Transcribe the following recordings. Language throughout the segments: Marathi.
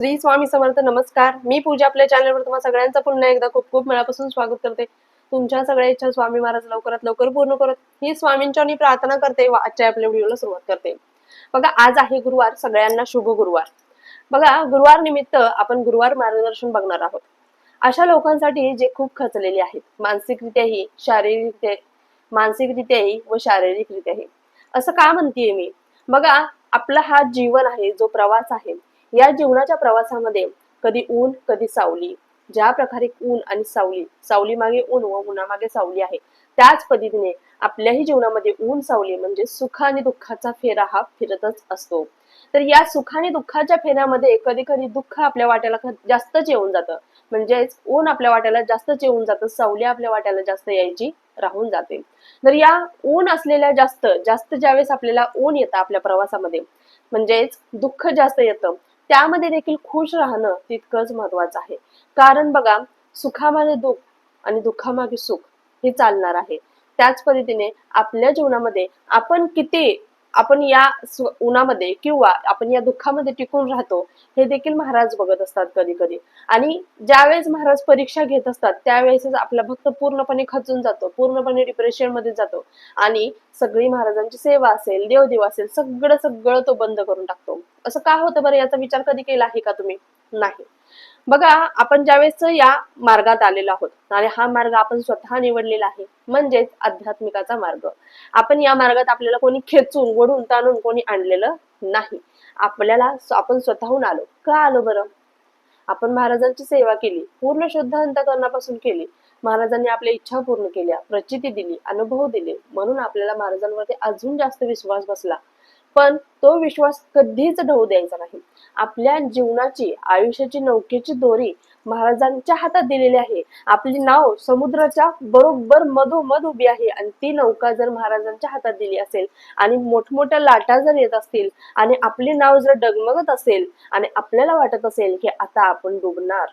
श्री स्वामी समर्थ नमस्कार. मी पूजा आपल्या चॅनलवर तुम्हाला सगळ्यांचं पुन्हा एकदा खूप खूप मनापासून स्वागत करते. तुमच्या सगळ्या इच्छा स्वामी महाराज लवकरात लवकर पूर्ण करत ही स्वामींच्या मी प्रार्थना करते व आजच्या आपल्या व्हिडिओला सुरुवात करते. बघा आज आहे गुरुवार सगळ्यांना शुभ गुरुवार. बघा गुरुवार निमित्त आपण गुरुवार मार्गदर्शन बघणार आहोत. अशा लोकांसाठी जे खूप खचलेले आहेत मानसिकरित्याही शारीरिकरित्या मानसिकरित्याही व शारीरिकरित्याही. असं का म्हणतेय मी? बघा आपला हा जीवन आहे जो प्रवास आहे या जीवनाच्या प्रवासामध्ये कधी ऊन कधी सावली. ज्या प्रकारे ऊन आणि सावली सावली मागे ऊन व उन्हामागे सावली आहे त्याच पद्धतीने आपल्याही जीवनामध्ये ऊन सावली म्हणजे सुख आणि दुःखाचा फेरा हा फिरतच असतो. तर या सुख आणि दुःखाच्या फेऱ्यामध्ये कधी कधी दुःख आपल्या वाट्याला जास्तच येऊन जातं. म्हणजेच ऊन आपल्या वाट्याला जास्तच येऊन जातं सावली आपल्या वाट्याला जास्त यायची राहून जाते. तर या ऊन असलेल्या जास्त जास्त ज्यावेळेस आपल्याला ऊन येतं आपल्या प्रवासामध्ये म्हणजेच दुःख जास्त येतं त्यामध्ये देखील खुश राहणं तितकंच महत्वाचं आहे. कारण बघा सुखामागे दुःख आणि दुःखामागे सुख हे चालणार आहे. त्याच पद्धतीने आपल्या जीवनामध्ये आपण किती आपण या उन्हामध्ये किंवा आपण या दुःखामध्ये टिकून राहतो हे देखील महाराज बघत असतात कधी कधी आणि ज्यावेळेस महाराज परीक्षा घेत असतात त्यावेळेसच आपला भक्त पूर्णपणे खचून जातो पूर्णपणे डिप्रेशनमध्ये जातो. आणि सगळी महाराजांची सेवा असेल देवदेव असेल सगळं सगळं तो बंद करून टाकतो. असं का होतं बरं? याचा विचार कधी केला आहे का तुम्ही? नाही. बघा आपण ज्यावेळेस या मार्गात आलेलो आहोत आणि हा मार्ग आपण स्वतः निवडलेला आहे. म्हणजेच आध्यात्मिकाचा मार्ग. आपण या मार्गात आपल्याला कोणी खेचून ओढून ताणून कोणी आणलेलं नाही. आपल्याला आपण स्वतःहून आलो. का आलो बरं? आपण महाराजांची सेवा केली पूर्ण शुद्ध अंतकरणापासून केली. महाराजांनी आपल्या इच्छा पूर्ण केल्या प्रचिती दिली अनुभव दिले. म्हणून आपल्याला महाराजांवरती अजून जास्त विश्वास बसला. पण तो विश्वास कधीच ढवू द्यायचा नाही. आपल्या जीवनाची आयुष्याची नौकेची दोरी महाराजांच्या हातात दिलेली आहे. आपली नाव समुद्राच्या बरोबर मधोमध उभी आहे आणि ती नौका जर महाराजांच्या हातात दिली असेल आणि मोठमोठ्या लाटा जर येत असतील आणि आपली नाव जर डगमगत असेल आणि आपल्याला वाटत असेल की आता आपण डुबणार.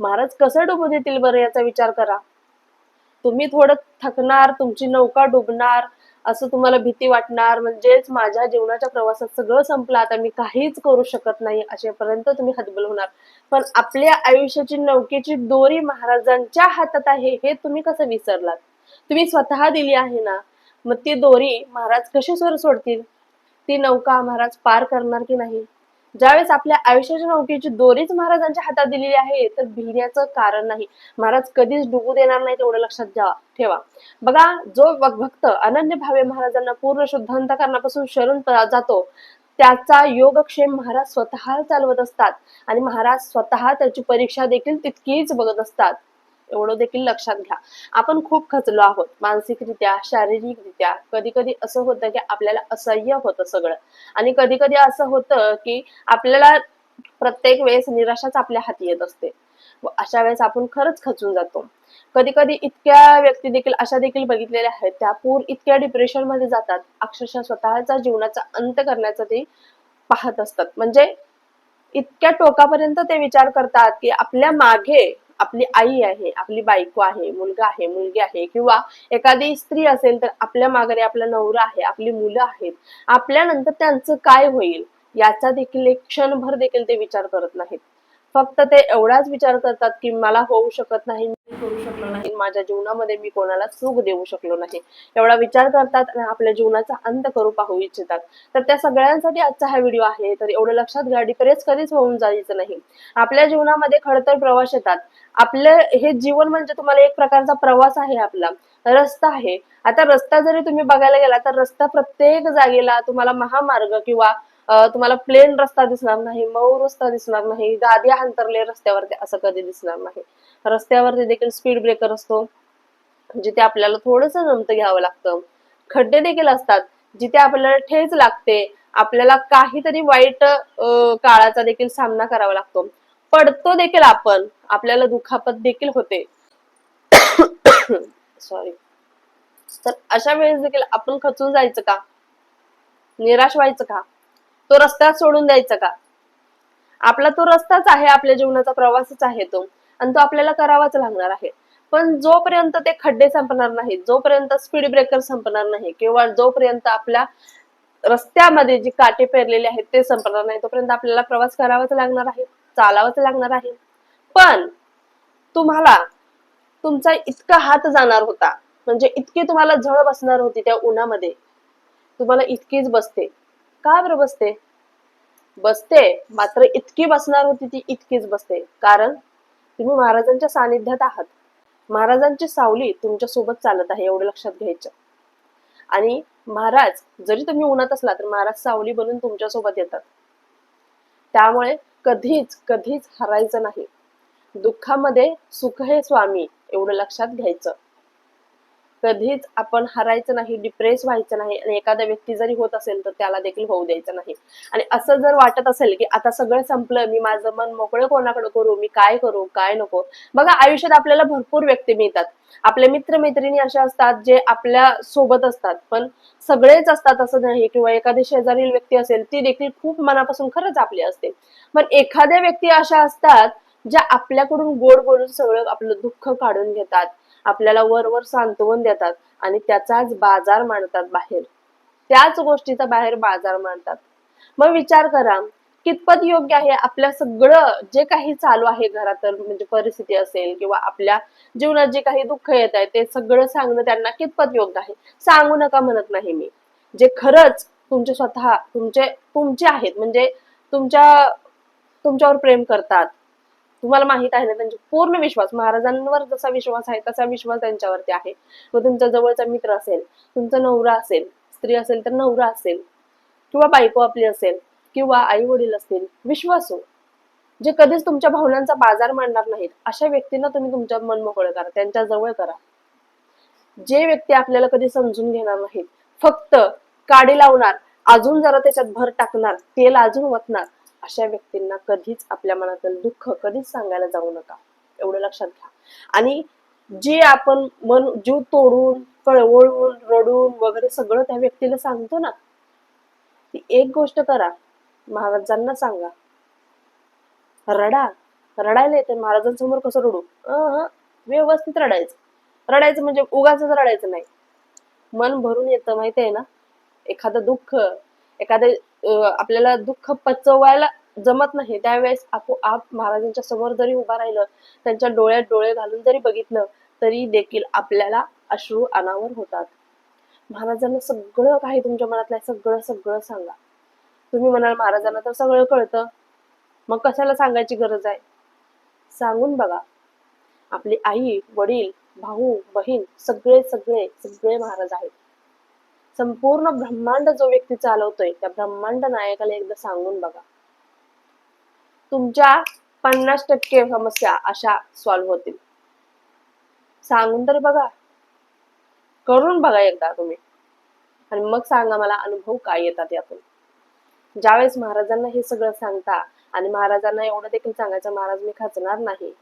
महाराज कसं डुबू देतील बरं याचा विचार करा. तुम्ही थोडं थकणार तुमची नौका डुबणार असं तुम्हाला भीती वाटणार म्हणजेच माझ्या जीवनाच्या प्रवासात सगळं संपलं आता मी काहीच करू शकत नाही असेपर्यंत तुम्ही हतबल होणार. पण आपल्या आयुष्याची नौकेची दोरी महाराजांच्या हातात आहे हे तुम्ही कसं विसरलात? तुम्ही स्वतः दिली आहे ना? मग ती दोरी महाराज कशी स्वर सोडतील? ती नौका महाराज पार करणार की नाही? ज्यावेळेस आपल्या आयुष्याच्या नौकेची दोरीच महाराजांच्या हातात दिलेली आहे तर भिण्याचं कारण नाही. महाराज कधीच डुबू देणार नाही तेवढं लक्षात घ्या ठेवा. बघा जो भक्त अनन्य भावे महाराजांना पूर्ण शुद्धांतकरणापासून शरण जातो त्याचा योगक्षेम महाराज स्वतः चालवत असतात. आणि महाराज स्वतः त्याची परीक्षा देखील तितकीच बघत असतात. एवढं देखील लक्षात घ्या. आपण खूप खचलो आहोत मानसिकरित्या शारीरिकरित्या. कधी कधी असं होतं की आपल्याला असह्य होतं सगळं. आणि कधी कधी असं होतं की आपल्याला प्रत्येक वेळेस निराशाच आपल्या हाती येत असते. व अशा वेळेस आपण खरंच खचून जातो. कधी कधी इतक्या व्यक्ती देखील अशा देखील बघितलेल्या आहेत त्या पूर इतक्या डिप्रेशनमध्ये जातात अक्षरशः स्वतःचा जीवनाचा अंत करण्याचा ते पाहत असतात. म्हणजे इतक्या टोकापर्यंत ते विचार करतात की आपल्या मागे आपली आई आहे आपली बायको आहे मुलगा आहे मुलगी आहे किंवा एखादी स्त्री असेल तर आपल्या माघारी आपला नवरा आहे आपली मुलं आहेत आपल्यानंतर त्यांचं काय होईल? याचा देखील एक क्षणभर देखील ते विचार करत नाहीत. फक्त ते एवढाच विचार करतात की मला होऊ शकत नाही मी करू शकलो नाही माझ्या जीवनामध्ये मी कोणाला सुख देऊ शकलो नाही. एवढा विचार करतात आणि आपल्या जीवनाचा अंत करू पाहू इच्छितात. तर त्या सगळ्यांसाठी आजचा हा व्हिडिओ आहे. तर एवढं लक्षात घ्या डिप्रेस कधीच होऊन जायचं नाही. आपल्या जीवनामध्ये खडतर प्रवास येतात. आपलं हे जीवन म्हणजे तुम्हाला एक प्रकारचा प्रवास आहे आपला. रस्ता आहे. आता रस्ता जरी तुम्ही बघायला गेला तर रस्ता प्रत्येक जागेला तुम्हाला महामार्ग किंवा तुम्हाला प्लेन रस्ता दिसणार नाही मऊ रस्ता दिसणार नाही गाद्या अंतरले रस्त्यावरती असं कधी दिसणार नाही. रस्त्यावरती देखील स्पीड ब्रेकर असतो जिथे आपल्याला थोडस जमत घ्यावं लागतं. खड्डे देखील असतात जिथे आपल्याला ठेच लागते आपल्याला काहीतरी वाईट काळाचा देखील सामना करावा लागतो. पडतो देखील आपण आपल्याला दुखापत देखील होते. सॉरी तर अशा वेळेस देखील आपण खचून जायचं का? निराश व्हायचं का? तो रस्ता सोडून द्यायचा का? आपला तो रस्ताच आहे आपल्या जीवनाचा प्रवासच आहे तो. आणि तो आपल्याला करावाच लागणार आहे. पण जोपर्यंत ते खड्डे संपणार नाही जोपर्यंत स्पीड ब्रेकर संपणार नाही किंवा जोपर्यंत आपल्या रस्त्यामध्ये जी काटे पेरलेले आहेत ते संपणार नाही तोपर्यंत आपल्याला प्रवास करावाच लागणार आहे चालावाच लागणार आहे. पण तुम्हाला तुमचा इतका हात जाणार होता म्हणजे इतकी तुम्हाला झळ बसणार होती त्या उन्हामध्ये. तुम्हाला इतकीच बसते. का बरं बसते? बसते मात्र इतकी बसणार होती ती इतकीच बसते. कारण तुम्ही महाराजांच्या सानिध्यात आहात. महाराजांची सावली तुमच्यासोबत चालत आहे एवढं लक्षात घ्यायचं. आणि महाराज जरी तुम्ही उन्हात असला तर महाराज सावली बनून तुमच्यासोबत येतात. त्यामुळे कधीच कधीच हरायचं नाही. दुःखामध्ये सुख हे स्वामी एवढं लक्षात घ्यायचं. कधीच आपण हरायचं नाही डिप्रेस व्हायचं नाही आणि एखाद्या व्यक्ती जरी होत असेल तर त्याला देखील होऊ द्यायचं नाही. आणि असं जर वाटत असेल की आता सगळं संपलं मी माझं मन मोकळं कोणाकडे करू मी काय करू काय नको? बघा आयुष्यात आपल्याला भरपूर व्यक्ती मिळतात. आपले मित्र मैत्रिणी अशा असतात जे आपल्यासोबत असतात पण सगळेच असतात असं नाही किंवा एखादी शेजारील व्यक्ती असेल ती देखील खूप मनापासून खरंच आपली असते. पण एखाद्या व्यक्ती अशा असतात ज्या आपल्याकडून गोड बोलून सगळं आपलं दुःख काढून घेतात आपल्याला वर वर सांत्वन देतात आणि त्याचाच बाजार मांडतात बाहेर. त्याच गोष्टीचा बाहेर बाजार मांडतात. मग विचार करा कितपत योग्य आहे आपल्या सगळं जे काही चालू आहे घरात म्हणजे परिस्थिती असेल किंवा आपल्या जीवनात जे काही दुःख येत आहे ते सगळं सांगणं त्यांना कितपत योग्य आहे? सांगू नका म्हणत नाही मी. जे खरंच तुमचे स्वतः तुमचे तुमचे आहेत म्हणजे तुमच्या तुमच्यावर प्रेम करतात तुम्हाला माहीत आहे ना त्यांचा पूर्ण विश्वास महाराजांवर जसा विश्वास आहे तसा विश्वास त्यांच्यावरती आहे. मग तुमचा जवळचा मित्र असेल तुमचा नवरा असेल स्त्री असेल तर नवरा असेल किंवा बायको आपली असेल किंवा आई वडील असतील विश्वासू हो. जे कधीच तुमच्या भावनांचा बाजार मांडणार नाहीत अशा व्यक्तींना तुम्ही तुमच्या मन मोकळं करा त्यांच्या जवळ करा. जे व्यक्ती आपल्याला कधी समजून घेणार नाहीत फक्त काडी लावणार अजून जरा त्याच्यात भर टाकणार तेल अजून वतणार अशा व्यक्तींना कधीच आपल्या मनातील दुःख कधीच सांगायला जाऊ नका. एवढं लक्षात घ्या. आणि जे आपण मन जीव तोडून कळवळून रडून वगैरे सगळं त्या व्यक्तीला सांगतो ना ती एक गोष्ट करा. महाराजांना सांगा. रडा. रडायला येते महाराजांसमोर कसं रडू? व्यवस्थित रडायचं. रडायचं म्हणजे उगाच रडायचं नाही. मन भरून येतं माहिती आहे ना? एखादं दुःख एखादं आपल्याला दुःख पचवायला जमत नाही. त्यावेळेस आपोआप महाराजांच्या समोर जरी उभा राहिलं त्यांच्या डोळ्यात डोळे घालून जरी बघितलं तरी देखील आपल्याला अश्रू अनावर होतात. महाराजांना सगळं काही तुमच्या मनातलं सगळं सगळं सांगा. तुम्ही म्हणाल महाराजांना तर सगळं कळतं. मग कशाला सांगायची गरज आहे? सांगून बघा. आपली आई वडील भाऊ बहीण सगळे सगळे सगळे महाराज आहेत. संपूर्ण ब्रह्मांड जो व्यक्ती चालवतोय त्या ब्रह्मांड नायकाला एकदा सांगून बघा. तुमच्या पन्नास टक्के समस्या अशा सॉल्व्ह होतील. सांगून तरी बघा. करून बघा एकदा तुम्ही. आणि मग सांगा मला अनुभव काय येतात यातून. ज्यावेळेस महाराजांना हे सगळं सांगता आणि महाराजांना एवढं देखील सांगायचं महाराज मी खचणार नाही.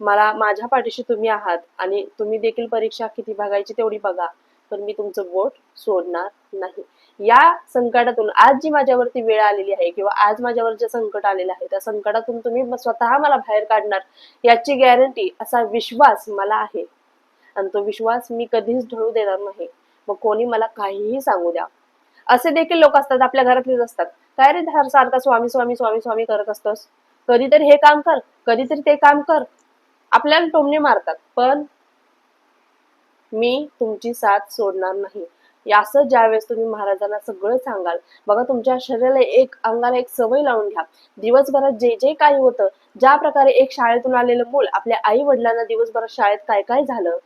मला माझ्या पाठीशी तुम्ही आहात आणि तुम्ही देखील परीक्षा किती बघायची तेवढी बघा. पण मी तुमचं बोट सोडणार नाही. या संकटातून आज जी माझ्यावरती वेळ आलेली आहे किंवा आज माझ्यावर जे संकट आलेलं आहे त्या संकटातून तुम्ही स्वतः मला बाहेर काढणार याची गॅरंटी असा विश्वास मला आहे. आणि तो विश्वास मी कधीच ढळू देणार नाही. मग कोणी मला काहीही सांगू द्या. असे देखील लोक असतात आपल्या घरातलेच असतात. काय रे धार सारखा स्वामी स्वामी स्वामी स्वामी करत असतोस? कधीतरी हे काम कर कधीतरी ते काम कर. आपल्याला टोमणे मारतात पण मी तुमची साथ सोडणार नाही. या असं ज्यावेळेस तुम्ही महाराजांना सगळं सांगाल बघा तुमच्या शरीराला एक अंगाला एक सवय लावून घ्या. दिवसभरात जे जे काही होतं ज्या प्रकारे एक शाळेतून आलेलं मूल आपल्या आई वडिलांना दिवसभरात शाळेत काय काय झालं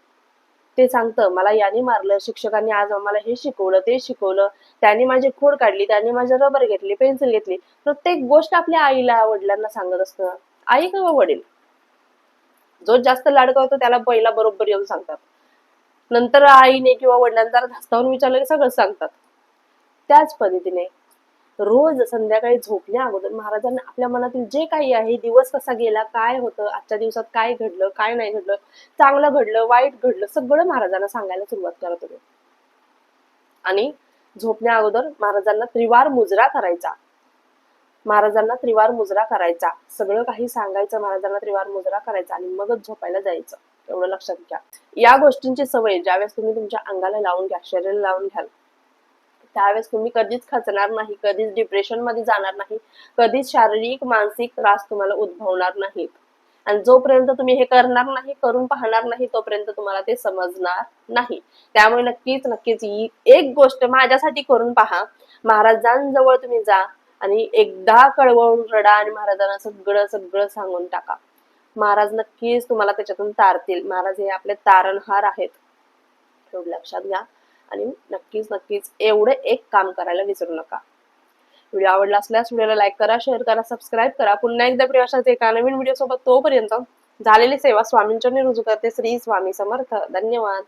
ते सांगतं मला याने मारलं शिक्षकांनी आज आम्हाला हे शिकवलं ते शिकवलं त्याने माझी खोड काढली त्यांनी माझी रबर घेतली पेन्सिल घेतली. प्रत्येक गोष्ट आपल्या आईला वडिलांना सांगत असतं. आई किंवा वडील? जो जास्त लाडका होतो त्याला पहिला बरोबर येऊन सांगतात. नंतर आईने किंवा वडिलांना जरा विचारलं की सगळं सांगतात. त्याच पद्धतीने रोज संध्याकाळी झोपण्या अगोदर महाराजांना आपल्या मनातील जे काही आहे दिवस कसा गेला काय होतं आजच्या दिवसात काय घडलं काय नाही घडलं चांगलं घडलं वाईट घडलं सगळं महाराजांना सांगायला सुरुवात करत होते. आणि झोपण्या अगोदर महाराजांना त्रिवार मुजरा करायचा. महाराजांना त्रिवार मुजरा करायचा. सगळं काही सांगायचं महाराजांना त्रिवार मुजरा करायचा आणि मगच झोपायला जायचं. एवढं लक्षात घ्या. या गोष्टींची सवय ज्यावेळेस तुम्ही तुमच्या अंगाला लावून घ्या शरीराला लावून घ्याल त्यावेळेस तुम्ही कधीच खचणार नाही कधीच डिप्रेशनमध्ये जाणार नाही कधीच शारीरिक मानसिक त्रास तुम्हाला उद्भवणार नाहीत. आणि जोपर्यंत तुम्ही हे करणार नाही करून पाहणार नाही तोपर्यंत तुम्हाला ते समजणार नाही. त्यामुळे नक्कीच नक्कीच ही एक गोष्ट माझ्यासाठी करून पहा. महाराजांजवळ तुम्ही जा आणि एकदा कळवळून रडा आणि महाराजांना सगळं सगळं सांगून टाका. महाराज नक्कीच तुम्हाला त्याच्यातून तारतील. महाराज हे आपले तारणहार आहेत. एवढं लक्षात घ्या. आणि नक्कीच नक्कीच एवढे एक काम करायला विसरू नका. व्हिडिओ आवडला असल्यास व्हिडिओला लाईक करा शेअर करा सबस्क्राईब करा. पुन्हा एकदा प्रवासाच एका नवीन व्हिडिओ सोबत तोपर्यंत झालेली सेवा स्वामींच्या रुजू करते. श्री स्वामी समर्थ. धन्यवाद.